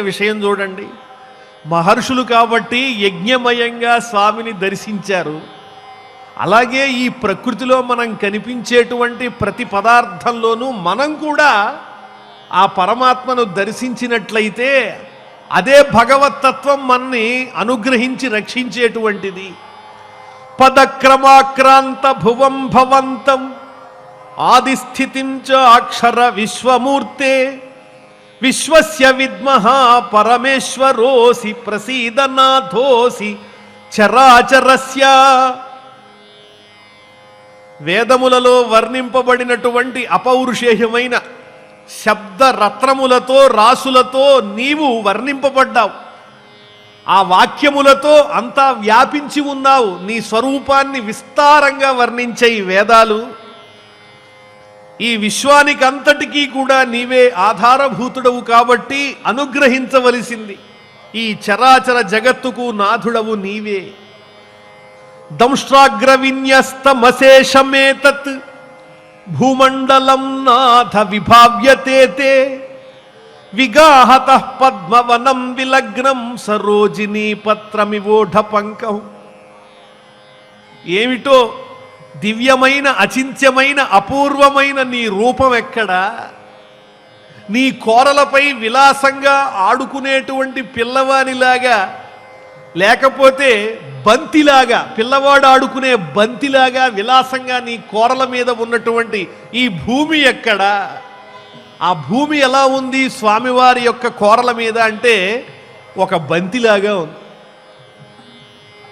విషయం చూడండి. మహర్షులు కాబట్టి యజ్ఞమయంగా స్వామిని దర్శించారు. అలాగే ఈ ప్రకృతిలో మనం కనిపించేటువంటి ప్రతి పదార్థంలోనూ మనం కూడా ఆ పరమాత్మను దర్శించినట్లయితే అదే భగవతత్వం మనని అనుగ్రహించి రక్షించేటువంటిది. పదక్రమాక్రాంత భువం భవంతం ఆదిస్థితించ అక్షర విశ్వమూర్తే విశ్వస్య విద్మహ పరమేశ్వరోసి ప్రసీదనాథోసి చరాచరస్య. వేదములలో వర్ణింపబడినటువంటి అపౌరుషేయమైన శబ్దరత్నములతో రాసులతో నీవు వర్ణింపబడ్డావు. ఆ వాక్యములతో అంతా వ్యాపించి ఉన్నావు. నీ స్వరూపాన్ని విస్తారంగా వర్ణించే ఈ వేదాలు ఈ విశ్వానికి అంతటికీ కూడా నీవే ఆధారభూతుడవు కాబట్టి అనుగ్రహించవలసింది. ఈ చరాచర జగత్తుకు నాథుడవు నీవే. దంష్ట్రాగ్ర విన్యస్తమశేషమేతత్ భూమండలం నాథ విభావ్యతే విగాహత పద్మవనం విలగ్నం సరోజినీ పత్రమివోఢ పంకం ఏమిటో దివ్యమైన అచింత్యమైన అపూర్వమైన నీ రూపం ఎక్కడా? నీ కోరలపై విలాసంగా ఆడుకునేటువంటి పిల్లవానిలాగా లేకపోతే బంతిలాగా పిల్లవాడు ఆడుకునే బంతిలాగా విలాసంగా నీ కోరల మీద ఉన్నటువంటి ఈ భూమి ఎక్కడా? ఆ భూమి ఎలా ఉంది? స్వామివారి యొక్క కోరల మీద అంటే ఒక బంతిలాగా ఉంది.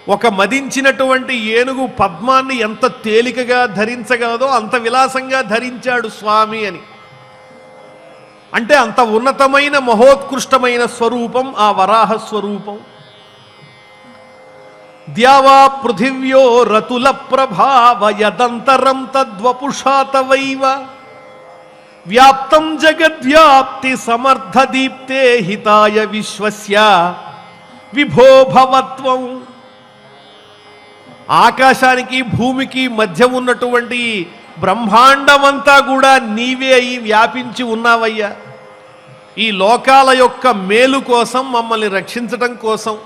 ఒక మదించినటువంటి ఏనుగు పద్మాన్ని ఎంత తేలికగా ధరించగలదో అంత విలాసంగా ధరించాడు స్వామి అని. అంటే అంత ఉన్నతమైన మహోత్కృష్టమైన స్వరూపం ఆ వరాహ స్వరూపం. ద్యావా పృథివ్యో రతుల ప్రభావయదంతరం తద్వపుషాతవైవ. వ్యాప్తం జగద్వ్యాప్తి సమర్థ దీప్తే హితాయ విశ్వస్య. విభో భవత్వం ఆకాశానికి భూమికి మధ్య ఉన్నటువంటి బ్రహ్మాండమంతా కూడా నీవే అయి వ్యాపించి ఉన్నావయ్యా. ఈ లోకాల యొక్క మేలు కోసం మమ్మల్ని రక్షించటం కోసం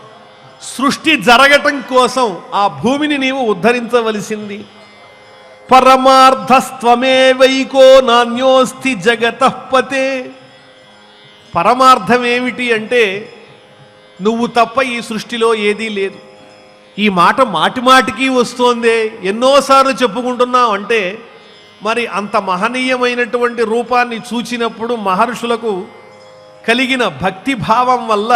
సృష్టి జరగటం కోసం ఆ భూమిని నీవు ఉద్ధరించవలసింది. పరమార్థస్త్వమేవైకో నాణ్యోస్తి జగతపతే పరమార్థం ఏమిటి అంటే నువ్వు తప్ప ఈ సృష్టిలో ఏదీ లేదు. ఈ మాట మాటిమాటికి వస్తోంది వస్తోందే. ఎన్నోసార్లు చెప్పుకుంటున్నాం అంటే మరి అంత మహనీయమైనటువంటి రూపాన్ని చూచినప్పుడు మహర్షులకు కలిగిన భక్తి భావం వల్ల